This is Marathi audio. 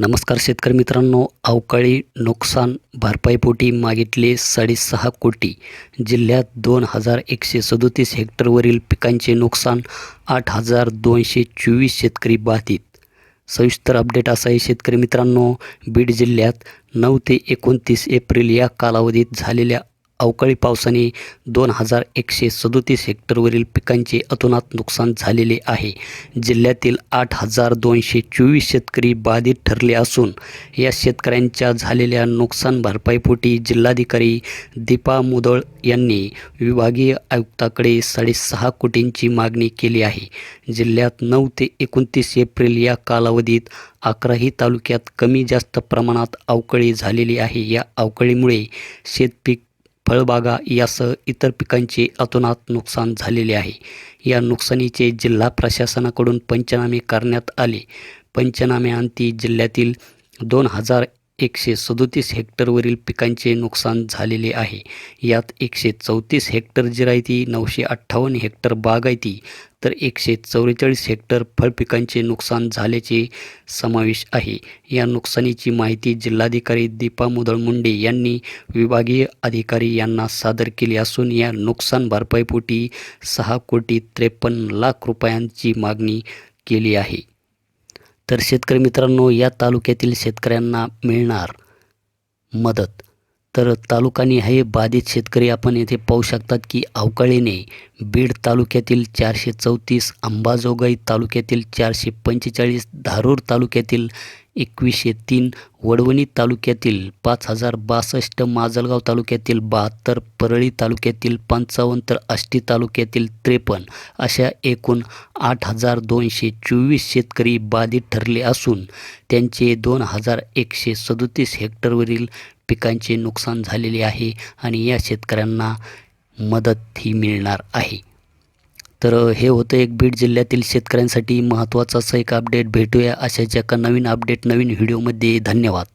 नमस्कार शेतकरी मित्रांनो अवकाळी नुकसान भरपाईपोटी मागितले साडेसहा कोटी. जिल्ह्यात दोन हजार एकशे सदोतीस हेक्टरवरील पिकांचे नुकसान आठ हजार दोनशे चोवीस शेतकरी बाधित. सविस्तर अपडेट असा आहे शेतकरी मित्रांनो बीड जिल्ह्यात नऊ ते एकोणतीस एप्रिल या कालावधीत झालेल्या अवकाळी पावसाने दोन हजार एकशे सदोतीस हेक्टरवरील पिकांचे अतोनात नुकसान झालेले आहे. जिल्ह्यातील आठ हजार दोनशे चोवीस शेतकरी बाधित ठरले असून या शेतकऱ्यांच्या झालेल्या नुकसान भरपाईपोटी जिल्हाधिकारी दीपा मुदळ यांनी विभागीय आयुक्ताकडे साडेसहा कोटींची मागणी केली आहे. जिल्ह्यात नऊ ते एकोणतीस एप्रिल या कालावधीत अकराही तालुक्यात कमी जास्त प्रमाणात अवकळी झालेली आहे. या अवकळीमुळे शेतपीक फळबागा यासह इतर पिकांचे अतोनात नुकसान झालेले आहे. या नुकसानीचे जिल्हा प्रशासनाकडून पंचनामे करण्यात आले. पंचनाम्याअंती जिल्ह्यातील दोन हजार एकशे सदोतीस हेक्टरवरील पिकांचे नुकसान झालेले आहे. यात एकशे चौतीस हेक्टर जिरायती नऊशे अठ्ठावन्न हेक्टर बागायती तर एकशे चौवेचाळीस हेक्टर फळपिकांचे नुकसान झाल्याचे समावेश आहे. या नुकसानीची माहिती जिल्हाधिकारी दीपा मुदळ मुंडे यांनी विभागीय अधिकारी यांना सादर केली असून या नुकसान भरपाईपोटी सहा कोटी त्रेपन्न लाख रुपयांची मागणी केली आहे. तर शेतकरी मित्रांनो या तालुक्यातील शेतकऱ्यांना मिळणार मदत. तर तालुकानी हे बाधित शेतकरी आपण येथे पाहू शकतात की अवकाळीने बीड तालुक्यातील चारशे चौतीस अंबाजोगाई तालुक्यातील चारशे पंचेचाळीस धारूर तालुक्यातील एकवीसशे तीन वडवणी तालुक्यातील पाच हजार बासष्ट माजलगाव तालुक्यातील बहात्तर परळी तालुक्यातील पंचावन्न तर आष्टी तालुक्यातील त्रेपन्न अशा एकूण आठ हजार दोनशे चोवीस शेतकरी बाधित ठरले असून त्यांचे दोन हजार एकशे सदोतीस हेक्टरवरील पिकांचे नुकसान झालेले आहे आणि या शेतकऱ्यांना मदत ही मिळणार आहे. तर हे होतं एक बीड जिल्ह्यातील शेतकऱ्यांसाठी महत्त्वाचं असं एक अपडेट भेटूया अशाच एका नवीन अपडेट नवीन व्हिडिओमध्ये धन्यवाद.